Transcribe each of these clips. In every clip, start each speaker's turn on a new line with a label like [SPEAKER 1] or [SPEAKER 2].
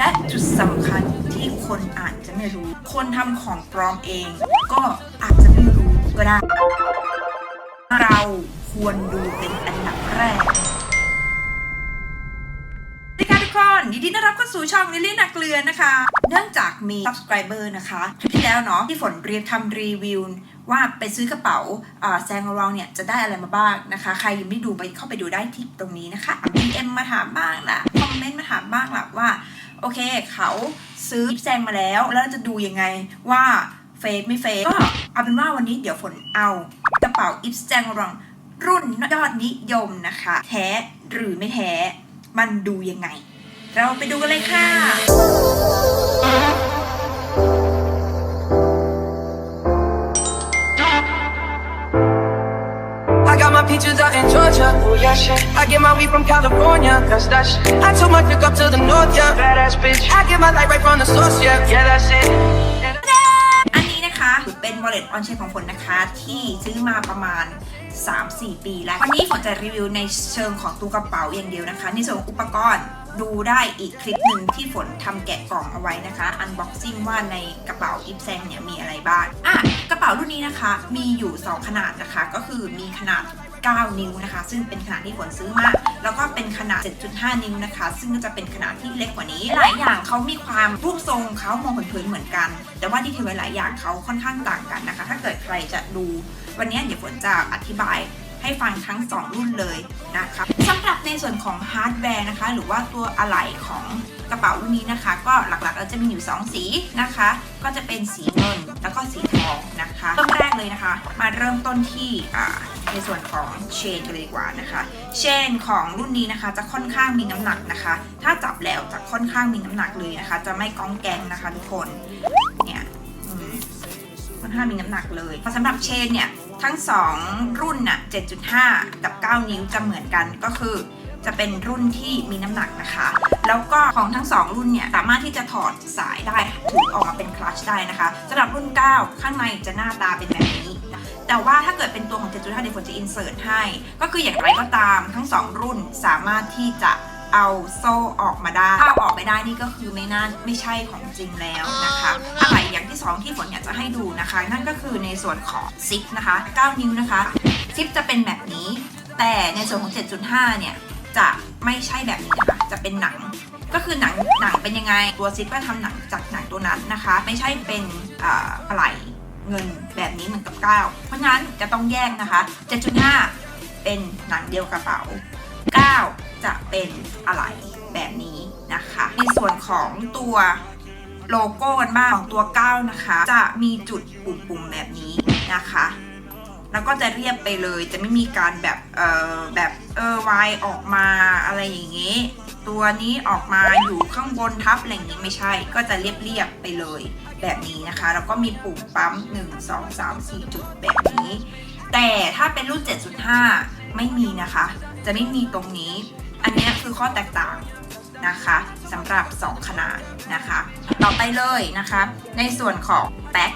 [SPEAKER 1] และจุดสำคัญที่คนอาจจะไม่รู้ คนทำของปลอมเอง ก็อาจจะไม่รู้ก็ได้ เราควรดูเป็นอันดับแรกสวัสดีค่ะทุกคนยินดีต้อนรับเข้าสู่ช่องลิลลี่นักเกลือนะคะ เนื่องจากมี subscriber นะคะคลิปที่แล้วเนาะที่ฝนเรียนทำรีวิวว่าไปซื้อกระเป๋าแซงรองเนี่ยจะได้อะไรมาบ้างนะคะ ใครยังไม่ดูไปเข้าไปดูได้ที่ตรงนี้นะคะ DM มาถามบ้างละคอมเมนต์มาถามบ้างละว่า อเค เขาซื้อยิปแซงมาแล้ว แล้วจะดูยังไงว่าเฟกไม่เฟกก็เอาเป็นว่าวันนี้เดี๋ยวฝนเอากระเป๋าอิปแซงรองรุ่นยอดนิยมนะคะ แท้หรือไม่แท้ มันดูยังไง เราไปดูกันเลยค่ะ
[SPEAKER 2] I got my peaches out in Georgia. Oh yeah, shit. I get my weed from California. That's that shit. I took my chick up to the north, yeah. Badass bitch. I get my light right from the source, yeah. Yeah, that's it.
[SPEAKER 1] อันนี้นะคะเป็น wallet on chain ของฝนนะคะ ที่ซื้อมาประมาณ 3-4 ปีแล้ว วันนี้ฝนจะรีวิวในเชิงของตัวกระเป๋าอย่างเดียวนะคะ ในส่วนของอุปกรณ์ดูได้อีกคลิปหนึ่งที่ฝนทำแกะกล่องเอาไว้นะคะ unboxing ว่าในกระเป๋าอิฟแซงเนี่ยมีอะไรบ้างอะกระเป๋ารุ่นนี้นะคะ มีอยู่ 2 ขนาดนะคะ ก็คือมีขนาด 9 นิ้วนะคะ ซึ่งเป็นขนาดที่ฝนซื้อมาแล้วก็เป็นขนาด 7.5 นิ้วนะคะ ซึ่งก็จะเป็นขนาดที่เล็กกว่านี้ หลายอย่างเขามีความรูปทรงเขามองเผินๆเหมือนกัน แต่ว่าดีเทลหลายอย่างเขาค่อนข้างต่างกันนะคะ ถ้าเกิดใครจะดู วันนี้เดี๋ยวฝนจะอธิบายให้ฟังทั้ง 2 รุ่นเลยนะคะสำหรับในส่วนของฮาร์ดแวร์นะคะ หรือว่าตัวอะไหล่ของกระเป๋ารุ่นนี้นะคะ ก็หลักๆเราจะมีอยู่ 2 สีนะคะ ก็จะเป็นสีเงินแล้วก็สีท องนะคะเริ่มแรกเลยนะคะ มาเริ่มต้นที่ในส่วนของเชนกันเลยดีกว่านะคะ เชนของรุ่นนี้นะคะจะค่อนข้างมีน้ำหนักนะคะ ถ้าจับแล้วจะค่อนข้างมีน้ำหนักเลยนะคะ จะไม่ก้องแกงนะคะทุกคนเนี่ยค่อนข้างมีน้ำหนักเลยสำหรับเชนเนี่ยทั้ง 2 รุ่นน่ะ7.5 กับ 9 นิ้วจะเหมือนกันก็คือจะเป็นรุ่นที่มีน้ำหนักนะคะ แล้วก็ของทั้ง 2 รุ่นเนี่ยสามารถที่จะถอดสายได้ถือออกมาเป็นคลัชได้นะคะสำหรับรุ่น 9 ข้างในจะหน้าตาเป็นแบบนี้แต่ว่าถ้าเกิดเป็นตัวของ7.5เดี๋ยวฝนจะอินเสิร์ตให้ ก็คืออย่างไรก็ตามทั้ง 2 รุ่นสามารถที่จะเอาโซ่ออกมาได้ถ้าออกไม่ได้นี่ก็คือไม่น่าไม่ใช่ของจริงแล้วนะคะอะไรอย่างที่ 2 ที่ฝนอยากจะให้ดูนะคะ นั่นก็คือในส่วนของซิปนะคะ 9 นิ้วนะคะซิปจะเป็นแบบนี้ แต่ในส่วนของ 7.5 เนี่ย จะไม่ใช่แบบนี้นะคะจะเป็นหนัง ก็คือหนังหนังเป็นยังไง ตัวซิปก็ทำหนังจากหนังตัวนั้นนะคะ ไม่ใช่เป็นอะไหล่เงินแบบนี้เหมือนกับ9เพราะนั้นจะต้องแยกนะคะ7.5เป็นหนังเดียวกระเป๋า 9 จะเป็นอะไรแบบนี้นะคะในส่วนของตัวโลโก้กันบ้างของตัว 9 นะคะ จะมีจุดปุ่มๆแบบนี้นะคะ แล้วก็จะเรียบไปเลย จะไม่มีการแบบเอ่อแบบเออวายออกมาอะไรอย่างงี้ ตัวนี้ออกมาอยู่ข้างบนทับอะไรอย่างงี้ไม่ใช่ ก็จะเรียบๆไปเลยแบบนี้นะคะ แล้วก็มีปุ่มปั๊ม 1 2 3 4 จุดแบบนี้ แต่ถ้าเป็นรุ่น 7.5 ไม่มีนะคะ จะไม่มีตรงนี้ อันนี้คือข้อแตกต่างนะคะสำหรับ 2 ขนาดนะคะ ต่อไปเลยนะคะ ในส่วนของแป๊ก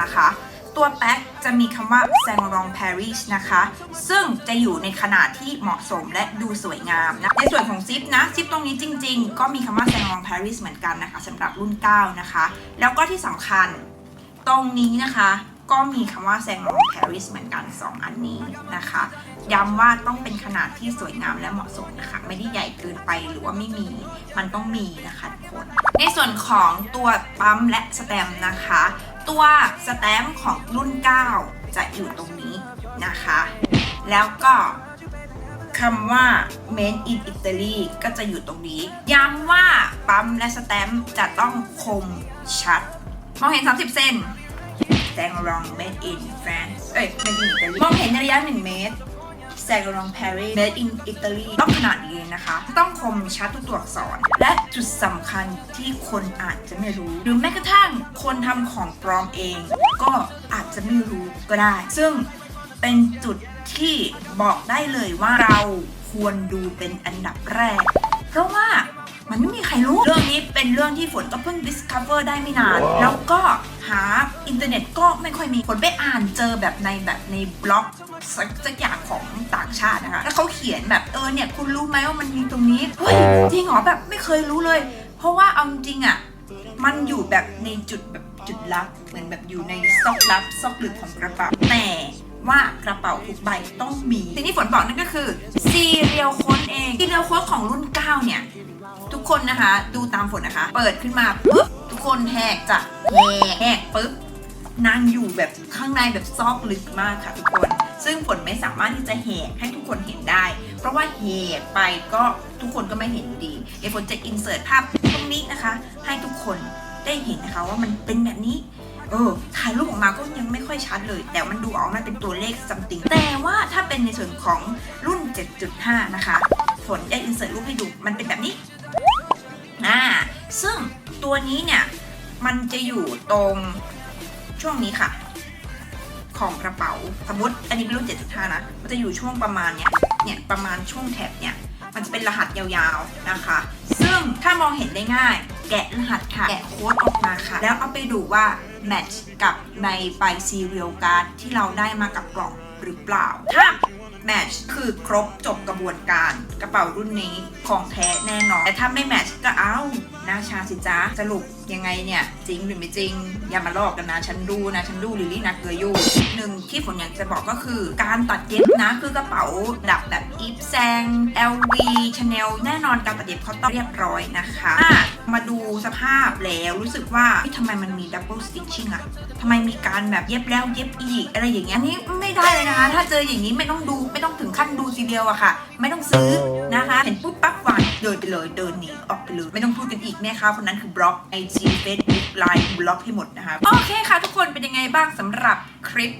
[SPEAKER 1] นะคะ ตัวแป๊กจะมีคำว่า s a n g r o n Paris นะคะ ซึ่งจะอยู่ในขนาดที่เหมาะสมและดูสวยงามนะ ในส่วนของซิปนะ ซิปตรงนี้จริง ๆ ก็มีคำว่า s a n g r o n Paris เหมือนกันนะคะสำหรับรุ่น 9 นะคะ แล้วก็ที่สำคัญตรงนี้นะคะก็มีคำว่า s a n g r o n Paris เหมือนกัน 2 อันนี้นะคะ ย้ำว่าต้องเป็นขนาดที่สวยงามและเหมาะสมนะคะ ไม่ได้ใหญ่เกินไปหรือว่าไม่มี มันต้องมีนะคะทุกคน ในส่วนของตัวปั๊มและสแตมนะคะ ตัวสแตมป์ของรุ่น 9 จะอยู่ตรงนี้นะคะ แล้วก็คำว่า made in Italy ก็จะอยู่ตรงนี้ ย้ำว่าปั๊มและสแตมป์จะต้องคมชัด มองเห็น 30 เซนแดงรอง made in France เอ้ย made in Italy มองเห็นในระยะ 1 เมตร แซงรองแพรีส made in Italy ต้องขนาดนี้นะคะ ต้องคมชัดทุกตัวอักษร และจุดสำคัญที่คนอาจจะไม่รู้ หรือแม้กระทั่งคนทำของปลอมเอง ก็อาจจะไม่รู้ก็ได้ ซึ่งเป็นจุดที่บอกได้เลยว่าเราควรดูเป็นอันดับแรก เพราะว่า มันไม่มีใครรู้ เรื่องนี้เป็นเรื่องที่ฝนก็เพิ่ง discover ได้ไม่นานแล้วก็หาอินเทอร์เน็ตก็ไม่ค่อยมีฝนไปอ่านเจอแบบในแบบในบล็อกสักสักอย่างของต่างชาตินะคะ แล้วเขาเขียนแบบเออเนี่ยคุณรู้ไหมว่ามันมีตรงนี้ เฮ้ยจริงเหรอแบบไม่เคยรู้เลย เพราะว่าเอาจริงๆอะมันอยู่แบบในจุดแบบจุดลับ เหมือนแบบอยู่ในซอกลับซอกลึกของกระเป๋า แต่ว่ากระเป๋าทุกใบต้องมีสิ่งที่ฝนบอกนั่นก็คือซีเรียลโค้ดเองซีเรียลโค้ดของรุ่น 9 เนี่ย ทุกคนนะคะ ดูตามฝนนะคะ เปิดขึ้นมาปุ๊บทุกคนแหกจะแหกปุ๊บนางอยู่แบบข้างในแบบซอกลึกมากค่ะทุกคน ซึ่งฝนไม่สามารถที่จะแหกให้ทุกคนเห็นได้ เพราะว่าแหกไปก็ทุกคนก็ไม่เห็นอยู่ดี เดี๋ยวฝนจะอินเสิร์ตภาพตรงนี้นะคะ ให้ทุกคนได้เห็นนะคะว่ามันเป็นแบบนี้ เออถ่ายรูปออกมาก็ยังไม่ค่อยชัดเลย แต่มันดูออกมาเป็นตัวเลข something แต่ว่าถ้าเป็นในส่วนของรุ่น 7.5 นะคะ ฝนจะอินเสิร์ตรูปให้ดู มันเป็นแบบนี้ อ่าซึ่งตัวนี้เนี่ยมันจะอยู่ตรงช่วงนี้ค่ะ ของกระเป๋าสมมติอันนี้เป็นรุ่น7.5 นะ มันจะอยู่ช่วงประมาณเนี้ยเนี่ยประมาณช่วงแถบเนี่ยมันจะเป็นรหัสยาวๆนะคะ ซึ่งถ้ามองเห็นได้ง่าย แกะรหัสค่ะ แกะโค้ดออกมาค่ะ แล้วเอาไปดูว่าแมทช์กับในใบซีเรียลการ์ดที่เราได้มากับกล่องหรือเปล่าถ้า แมทช์คือครบจบกระบวนการกระเป๋ารุ่นนี้ของแท้แน่นอน แต่ถ้าไม่แมทช์ก็เอาหน้าชาสิจ้าสรุป ยังไงเนี่ย จริงหรือไม่จริง อย่ามาลอกกันนะ ฉันดูนะ ฉันดูลิลลี่นะเกยออยู่หนึ่งที่ผมอยากจะบอกก็คือ การตัดเย็บนะคือกระเป๋าดับแบบอีฟแซง LV Chanel แน่นอนการตัดเย็บเขาต้องเรียบร้อยนะคะมาดูสภาพแล้วรู้สึกว่าทำไมมันมี double stitching อะทำไมมีการแบบเย็บแล้วเย็บอีก อะไรอย่างเงี้ยอันนี้ไม่ได้เลยนะคะ ถ้าเจออย่างนี้ไม่ต้องดูไม่ต้องถึงขั้นดูทีเดียวอะค่ะ ไม่ต้องซื้อนะคะ เห็นปุ๊บปั๊บวางเดินไปเลยเดินหนีออกไปเลยไม่ต้องพูดกันอีกแม่ค้าคนนั้นคือบล็อก IG Facebook Line บล็อกให้หมดนะคะโอเคค่ะทุกคนเป็นยังไงบ้างสำหรับคลิป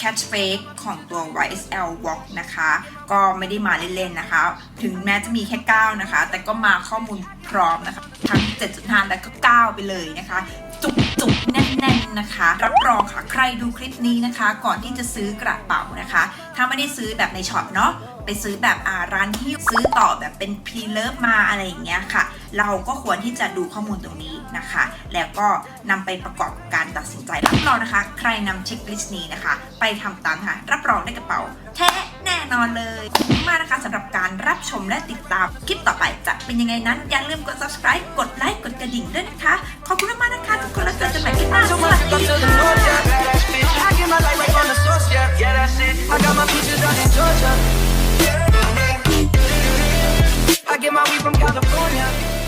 [SPEAKER 1] catch fake ของตัว YSL Walk นะคะ ก็ไม่ได้มาเล่นๆนะคะ ถึงแม้จะมีแค่ 9 นะคะ แต่ก็มาข้อมูลพร้อมนะคะ ทั้ง 7.5 และก็ 9 ไปเลยนะคะ จุกจุกๆแน่นๆ นะคะ รับรองค่ะ ใครดูคลิปนี้นะคะ ก่อนที่จะซื้อกระเป๋านะคะ ถ้าไม่ได้ซื้อแบบในช็อปเนาะ ไปซื้อแบบอ่าร้านที่ซื้อต่อแบบเป็นพรีเลิฟมาอะไรอย่างเงี้ยค่ะ เราก็ควรที่จะดูข้อมูลตรงนี้นะคะ แล้วก็นำไปประกอบการตัดสินใจรับรองนะคะ ใครนำเช็คลิสต์นี้นะคะ ไปทำตามค่ะรับรองได้กระเป๋าแท้แน่นอนเลยขอบคุณมากนะคะสำหรับการรับชมและติดตามคลิปต่อไปจะเป็นยังไงนั้น อย่าลืมกด subscribe กดไลค์กดกระดิ่งด้วยนะคะ ขอบคุณมากนะคะทุกคนแล้วเจอกันใหม่คลิปหน้าสวัสดีค่ะ
[SPEAKER 2] I got my peaches out in Georgia. I get my weed from California.